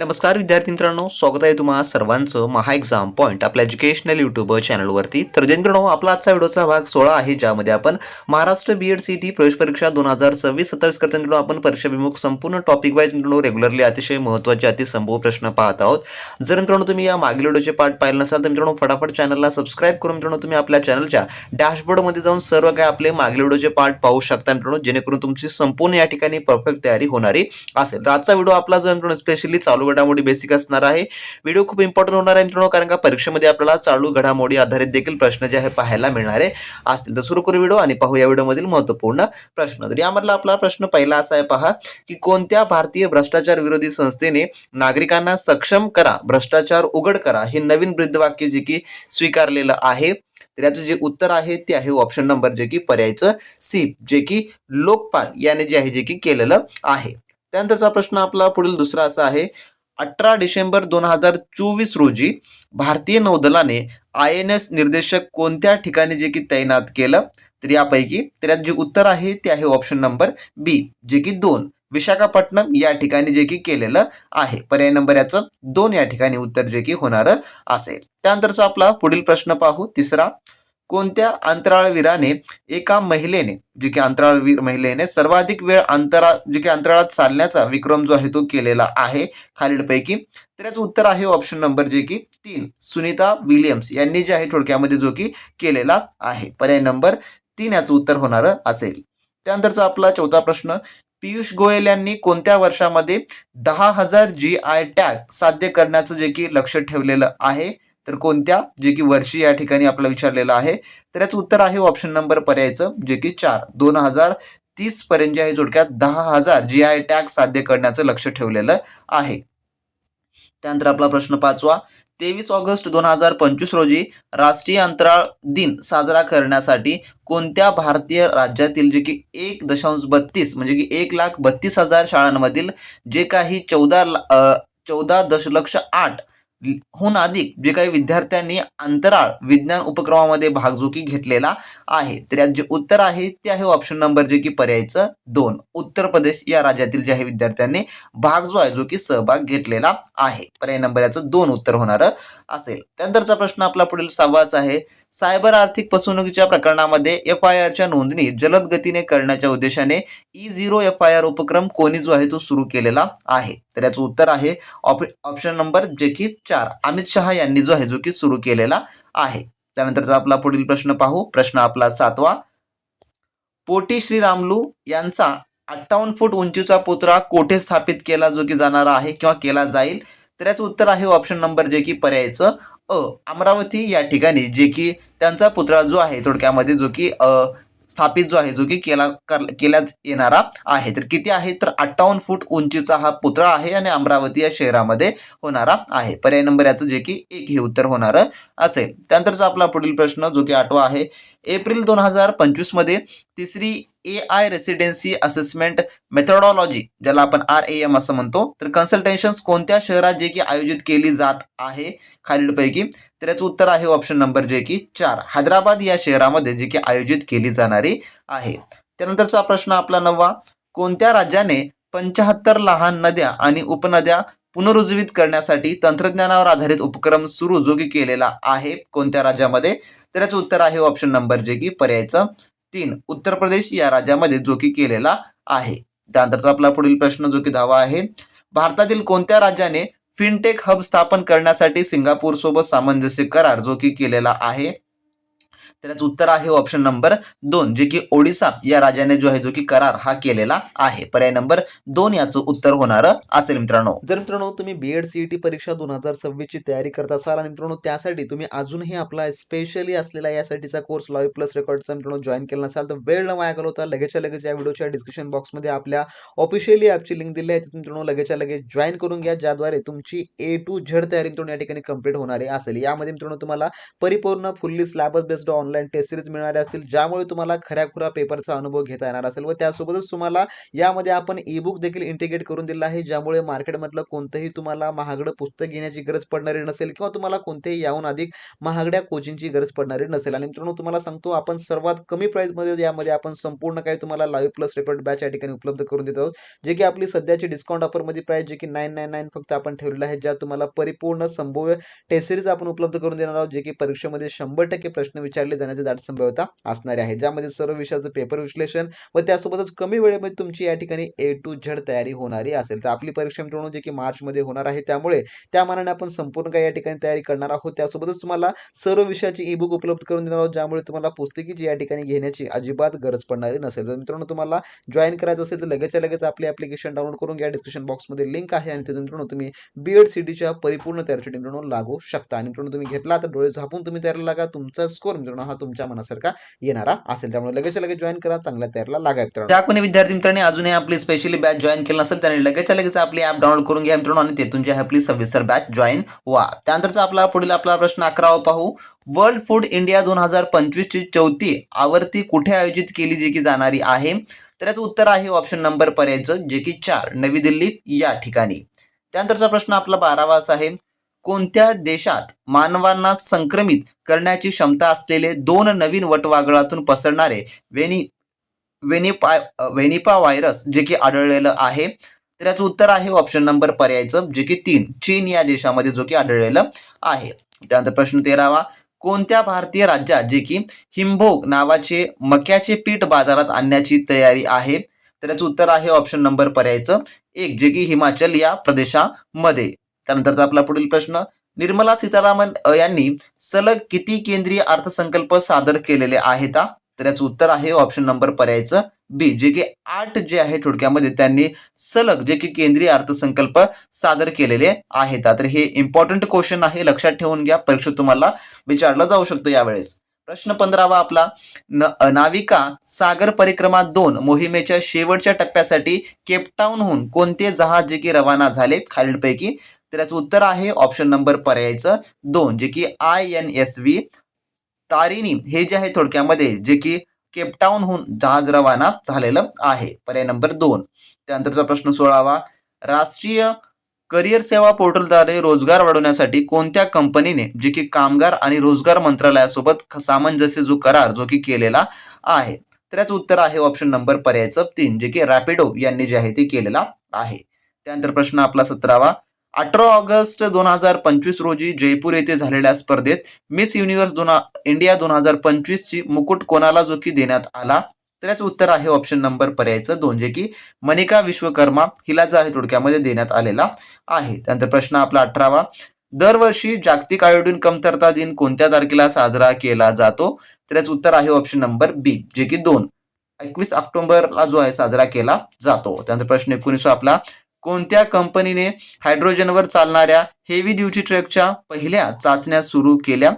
नमस्कार विद्यार्थी मित्रांनो स्वागत आहे तुम्हा सर्वांचं महा एक्झाम पॉईंट आपल्या एज्युकेशनल यूट्यूब चॅनलवरती तर जे मित्रांनो आपला आजचा व्हिडिओचा भाग सोळा आहे ज्यामध्ये आपण Maharashtra B Ed C T प्रवेश परीक्षा दोन हजार सव्वीस सत्तावीस करता मित्रांनो आपण परीक्षाभिमुख संपूर्ण टॉपिक वाईज मित्रांनो रेग्युलरली अतिशय महत्त्वाचे अतिसंभव प्रश्न पाहत आहोत. जर मित्रांनो तुम्ही या मागील व्हिडिओचे पार्ट पाहिले नसाल तर मित्रांनो फटाफट चॅनलला सबस्क्राईब करून मित्रांनो तुम्ही आपल्या चॅनलच्या डॅशबोर्डमध्ये जाऊन सर्व काही आपले मागील व्हिडिओचे पार्ट पाहू शकता मित्रांनो जेणेकरून तुमची संपूर्ण या ठिकाणी परफेक्ट तयारी होणारी असेल. तर आजचा व्हिडिओ आपला जो मित्रांनो स्पेशली चालू घडामोडी बेसिक असणार आहे. व्हिडिओ खूप इम्पॉर्टंट होणार आहे मित्रांनो कारण का परीक्षेमध्ये आपल्याला चालू घडामोडी आधारित देखील प्रश्न जे आहे पाहायला मिळणारे असतील तर सुरू करू व्हिडिओ आणि पाहू या व्हिडिओमधील महत्त्वपूर्ण प्रश्न. तर यामधला आपला प्रश्न पहिला असा आहे पहा की कोणत्या भारतीय भ्रष्टाचार विरोधी संस्थेने नागरिकांना सक्षम करा भ्रष्टाचार उघड करा हे नवीन ब्रीदवाक्य जे की स्वीकारलेलं आहे. तर याचं जे उत्तर आहे ते आहे ऑप्शन नंबर जे की पर्यायचं सी जे की लोकपाल याने जे आहे जे की केलेलं आहे. त्यानंतरचा प्रश्न आपला पुढील दुसरा असा आहे अठरा डिसेंबर दोन हजार चोवीस रोजी भारतीय नौदलाने आय एन एस निर्देशक कोणत्या ठिकाणी जे की तैनात केलं? तर यापैकी तर यात जे उत्तर आहे ते आहे ऑप्शन नंबर बी जे की दोन. विशाखापट्टणम या ठिकाणी जे की केलेलं आहे. पर्याय नंबर याचं दोन या ठिकाणी उत्तर जे की होणारं असेल. त्यानंतरचा आपला पुढील प्रश्न पाहू. तिसरा कोणत्या अंतराळवीराने एका महिलेने जे की अंतराळवीर महिलेने सर्वाधिक वेळ अंतरा जे की अंतराळात चालण्याचा विक्रम जो आहे तो केलेला आहे खालीलपैकी. तर याचं उत्तर आहे ऑप्शन नंबर जे की तीन सुनीता विलियम्स यांनी जे आहे थोडक्यामध्ये जो की केलेला आहे. पर्याय नंबर तीन याचं उत्तर होणारं असेल. त्यानंतरचा आपला चौथा प्रश्न पियुष गोयल यांनी कोणत्या वर्षामध्ये दहा हजार जी आय टॅग साध्य करण्याचं जे की लक्ष ठेवलेलं आहे? तर कोणत्या? जे की वर्षी या ठिकाणी आपल्याला विचारलेलं आहे. तर याचं उत्तर आहे ऑप्शन नंबर पर्यायचं जे की चार. दोन हजार तीस पर्यंत जे आहे जोडक्यात दहा हजार जी आय टॅग साध्य करण्याचं लक्ष ठेवलेलं आहे. त्यानंतर आपला प्रश्न पाचवा. तेवीस ऑगस्ट दोन हजार पंचवीस रोजी राष्ट्रीय अंतराळ दिन साजरा करण्यासाठी कोणत्या भारतीय राज्यातील जे की एक दशांश बत्तीस म्हणजे की एक लाख बत्तीस हजार शाळांमधील जे काही चौदा चौदा दशलक्ष आठ हून अधिक जे काही विद्यार्थ्यांनी अंतराळ विज्ञान उपक्रमामध्ये भाग जो की घेतलेला आहे. तर यात जे उत्तर आहे ते आहे ऑप्शन नंबर जे की पर्यायचं दोन. उत्तर प्रदेश या राज्यातील जे आहे विद्यार्थ्यांनी भाग जो आहे जो की सहभाग घेतलेला आहे. पर्याय नंबर याचं दोन उत्तर होणारं असेल. त्यानंतरचा प्रश्न आपला पुढील सहावाच आहे. सायबर आर्थिक फसवणुकीच्या प्रकरणामध्ये एफ आय आरच्या नोंदणी जलद गतीने करण्याच्या उद्देशाने E zero F I R उपक्रम कोणी जो आहे तो सुरू केलेला आहे. तर याचं उत्तर आहे ऑप ऑप्शन नंबर जे की चार. अमित शहा यांनी जो आहे जो की सुरू केलेला आहे. त्यानंतरचा आपला पुढील प्रश्न पाहू. प्रश्न आपला सातवा. पोटी श्रीरामलू यांचा अठ्ठावन्न फूट उंचीचा पुतळा कोठे स्थापित केला जो की जाणारा आहे किंवा केला जाईल? तर याचं उत्तर आहे ऑप्शन नंबर जे की पर्यायचं अ. अमरावती या ठिकाणी जे की त्यांचा पुतळा जो आहे थोडक्यामध्ये जो की अ स्थापित जो आहे जो की केला कर केला येणारा आहे. तर किती आहे? तर अठ्ठावन्न फूट उंचीचा हा पुतळा आहे आणि अमरावती या शहरामध्ये होणारा आहे. पर्याय नंबर याचं जे की एक हे उत्तर होणारं असेल. त्यानंतरचा आपला पुढील प्रश्न जो की आठवा आहे. एप्रिल दोन हजार पंचवीसमध्ये तिसरी A I residency assessment methodology ज्याला आपण आर ए एम असं म्हणतो. तर कन्सल्टेशन्स कोणत्या शहरात जे की आयोजित केली जात आहे? खालीलपैकी. तर याचं उत्तर आहे ऑप्शन नंबर जे की चार. हैदराबाद या शहरामध्ये जे की आयोजित केली जाणारी आहे. त्यानंतरचा प्रश्न आपला नववा. कोणत्या राज्याने पंचाहत्तर लहान नद्या आणि उपनद्या पुनरुज्जीवित करण्यासाठी तंत्रज्ञानावर आधारित उपक्रम सुरू जो की केलेला आहे? कोणत्या राज्यामध्ये? तर याचं उत्तर आहे ऑप्शन नंबर जे की पर्यायचं. तीन. उत्तर प्रदेश या राज्यामध्ये जो की केलेला आहे. त्यानंतरचा आपला पुढील प्रश्न जो की दहावा आहे. भारतातील कोणत्या राज्याने फिनटेक हब स्थापन करण्यासाठी सिंगापूर सोबत सामंजस्य करार जो की केलेला आहे? तर याचं उत्तर आहे ऑप्शन नंबर दोन जे की ओडिसा या राज्याने जो आहे जो की करार हा केलेला आहे. पर्याय नंबर दोन याचं उत्तर होणारं असेल मित्रांनो. जर मित्रांनो तुम्ही बी एड सी टी परीक्षा दोन हजार सव्वीसची तयारी करत असाल आणि मित्रांनो त्यासाठी तुम्ही अजूनही आपला स्पेशली असलेला यासाठीचा कोर्स लॉय प्लस रेकॉर्डचा मित्रांनो जॉईन केला नसाल तर वेळ न वाया घालवता लगेचच्या लगेच या व्हिडिओच्या डिस्क्रिप्शन बॉक्समध्ये आपल्या ऑफिशियली ॲपची लिंक दिली आहे. तिथून मित्रांनो लगेचच्या लगेच जॉईन करून घ्या. ज्याद्वारे तुमची ए टू झेड तयारी मित्रांनो या ठिकाणी कंप्लीट होणारी असेल. यामध्ये मित्रांनो तुम्हाला परिपूर्ण fully syllabus based online test series मिळणारे असतील ज्यामुळे तुम्हाला खऱ्याखुरा पेपरचा अनुभव घेता येणार असेल. व त्यासोबतच तुम्हाला यामध्ये आपण ई बुक देखील इंटिग्रेट करून दिला आहे ज्यामुळे मार्केटमधलं कोणतंही तुम्हाला महागडं पुस्तक घेण्याची गरज पडणारी नसेल किंवा तुम्हाला कोणतेही याहून अधिक महागड्या कोचिंगची गरज पडणारी नसेल. आणि मित्रांनो तुम्हाला सांगतो आपण सर्वात कमी प्राईसमध्ये यामध्ये आपण संपूर्ण काही तुम्हाला लाईव्ह प्लस रेकॉर्ड बॅच या ठिकाणी उपलब्ध करून देत आहोत. जे की आपली सध्याची डिस्काउंट ऑफरमध्ये प्राईस जे की नाईन नाईन नाईन फक्त आपण ठेवलेलं आहे ज्यात तुम्हाला परिपूर्ण संभव्य टेस्ट सिरीज आपण उपलब्ध करून देणार आहोत. जे की परीक्षेमध्ये शंभर टक्के प्रश्न विचारले जाण्याची दाट संभाव्यता असणार आहे. ज्यामध्ये सर्व विषयाचं पेपर विश्लेषण व त्यासोबतच कमी वेळेमध्ये तुमची या ठिकाणी ए टू झेड तयारी होणारी असेल. तर आपली परीक्षा मित्रांनो जे की मार्चमध्ये होणार आहे त्यामुळे त्या मानाने आपण संपूर्ण काही या ठिकाणी तयारी करणार आहोत. त्यासोबतच तुम्हाला सर्व विषयाची ई बुक उपलब्ध करून देणार आहोत ज्यामुळे तुम्हाला पुस्तकीची या ठिकाणी घेण्याची अजिबात गरज पडणारी नसेल. तर मित्रांनो तुम्हाला जॉईन करायचं असेल तर लगेचच्या लगेच आपली ॲप्लिकेशन डाउनलोड करून घ्या. डिस्क्रिप्शन बॉक्समध्ये लिंक आहे आणि तिथून मित्रांनो तुम्ही बी एड सी टीच्या परिपूर्ण तयारीसाठी मित्रांनो लागू शकता. आणि मित्रांनो तुम्ही घेतला तर डोळे झापून तुम्ही तयारीला लागा. तुमचा स्कोर मित्रांनो हा तुमच्या मनासारखा येणारा असेल. त्यामुळे लगेच लगेच जॉईन करा. चांगल्या तयारीला लागा मित्रांनो. ज्या कोणी विद्यार्थी मित्रांनी अजूनही आपली स्पेशली बॅच जॉईन केलं नसेल त्यांनी लगेच लगेच आपली ॲप डाउनलोड करून घ्या मित्रांनो आणि तेथून जी आहे आपली सविस्तर बॅच जॉईन व्हा. त्यानंतरचा आपला पुढील आपला प्रश्न अकरावा पाहू. वर्ल्ड फूड इंडिया दोन हजार पंचवीसची चौथी आवर्ती कुठे आयोजित केली जी की जाणारी आहे? तर याचं उत्तर आहे ऑप्शन नंबर पर्यायचं जे की चार नवी दिल्ली या ठिकाणी. त्यानंतरचा प्रश्न आपला बारावा असा आहे. कोणत्या देशात मानवांना संक्रमित करण्याची क्षमता असलेले दोन नवीन वटवागळातून पसरणारे वेनी वेनिपा वेनिपा व्हायरस जे की आढळलेलं आहे? तर याचं उत्तर आहे ऑप्शन नंबर पर्यायचं जे की तीन. चीन या देशामध्ये जो की आढळलेलं आहे. त्यानंतर प्रश्न तेरावा कोणत्या भारतीय राज्यात जे की हिमभोग नावाचे मक्याचे पीठ बाजारात आणण्याची तयारी आहे? तर याचं उत्तर आहे ऑप्शन नंबर पर्यायचं एक जे की हिमाचल या प्रदेशामध्ये. त्यानंतरचा आपला पुढील प्रश्न निर्मला सीतारामन यांनी सलग किती केंद्रीय अर्थसंकल्प सादर केलेले आहेत तर याचं उत्तर आहे ऑप्शन नंबर पर्यायचं बी जे की आठ जे आहे थोडक्यामध्ये त्यांनी सलग जे की केंद्रीय अर्थसंकल्प सादर केलेले आहेत तर हे इम्पॉर्टंट क्वेश्चन आहे लक्षात ठेवून घ्या परीक्षेत तुम्हाला विचारलं जाऊ शकतं यावेळेस. प्रश्न पंधरावा आपला न नाविका सागर परिक्रमा दोन मोहिमेच्या शेवटच्या टप्प्यासाठी केपटाऊनहून कोणते जहाज जे की रवाना झाले? खालीलपैकी तर याचं उत्तर आहे ऑप्शन नंबर पर्यायचं दोन जे की I N S V Tarini हे जे आहे थोडक्यामध्ये जे की केपटाऊनहून जहाज रवाना झालेलं आहे. पर्याय नंबर दोन. त्यानंतरचा प्रश्न सोळावा. राष्ट्रीय करिअर सेवा पोर्टलद्वारे रोजगार वाढवण्यासाठी कोणत्या कंपनीने जे की कामगार आणि रोजगार मंत्रालयासोबत ख- सामंजस्य जो करार जो की केलेला आहे. तर याचं उत्तर आहे ऑप्शन नंबर पर्यायचं तीन जे की रॅपिडो यांनी जे आहे ते केलेला आहे. त्यानंतर प्रश्न आपला सतरावा. अठरा ऑगस्ट दोन हजार पंचवीस रोजी जयपूर येथे झालेल्या स्पर्धेत मिस युनिव्हर्स दोन इंडिया दोन हजार पंचवीसची मुकुट कोणाला जो की देण्यात आला? तर याचं उत्तर आहे ऑप्शन नंबर पर्यायचं. दोन जे की मनिका विश्वकर्मा हिला जो आहे थोडक्यामध्ये देण्यात आलेला आहे. त्यानंतर प्रश्न आपला अठरावा. दरवर्षी जागतिक आयोडीन कमतरता दिन कोणत्या तारखेला साजरा केला जातो? तर याचं उत्तर आहे ऑप्शन नंबर बी जे की दोन. एकवीस ऑक्टोबरला जो आहे साजरा केला जातो. त्यानंतर प्रश्न एकोणीस आपला. कोणत्या कंपनीने हायड्रोजनवर चालणाऱ्या हेवी ड्युटी ट्रकच्या पहिल्या चाचण्या सुरू केल्या?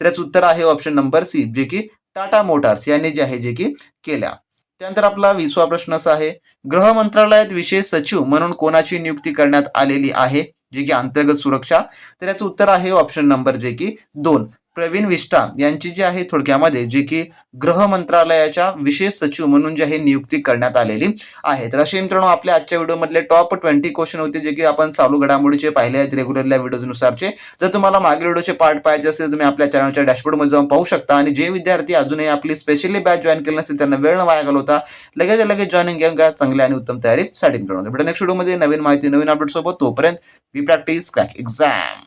तर याचं उत्तर आहे ऑप्शन नंबर सी जे की टाटा मोटार्स यांनी जे आहे जे की केल्या. त्यानंतर आपला विसवा प्रश्न असा आहे गृह मंत्रालयात विशेष सचिव म्हणून कोणाची नियुक्ती करण्यात आलेली आहे जे की अंतर्गत सुरक्षा? तर याचं उत्तर आहे ऑप्शन नंबर जे की दोन प्रवीण विष्टा यांची जी आहे थोडक्यामध्ये जे की गृह मंत्रालयाच्या विशेष सचिव म्हणून जे आहे नियुक्ती करण्यात आलेली आहे. तर असे मित्रांनो आपल्या आजच्या व्हिडिओमधले टॉप ट्वेंटी क्वेश्चन होते जे की आपण चालू घडामोडीचे पाहिले आहेत रेग्युलरल्या व्हिडिओनुसारचे जर तुम्हाला मागील व्हिडिओचे पार्ट पाहिजे असेल तर तुम्ही आपल्या चॅनलच्या डॅशबोर्डमध्ये जाऊन पाहू शकता. आणि जे विद्यार्थी अजूनही आपली स्पेशली बॅच जॉईन केली नसेल त्यांना वेळ न वाया घालवता लगेच लगेच जॉईनिंग घेऊन घ्या. चांगल्या आणि उत्तम तयारीसाठी मित्रांनो. भेटा नेक्स्ट व्हिडिओमध्ये नवीन माहिती नवीन अपडेट सोबत तोपर्यंत वी प्रॅक्टिस क्रॅक एक्झाम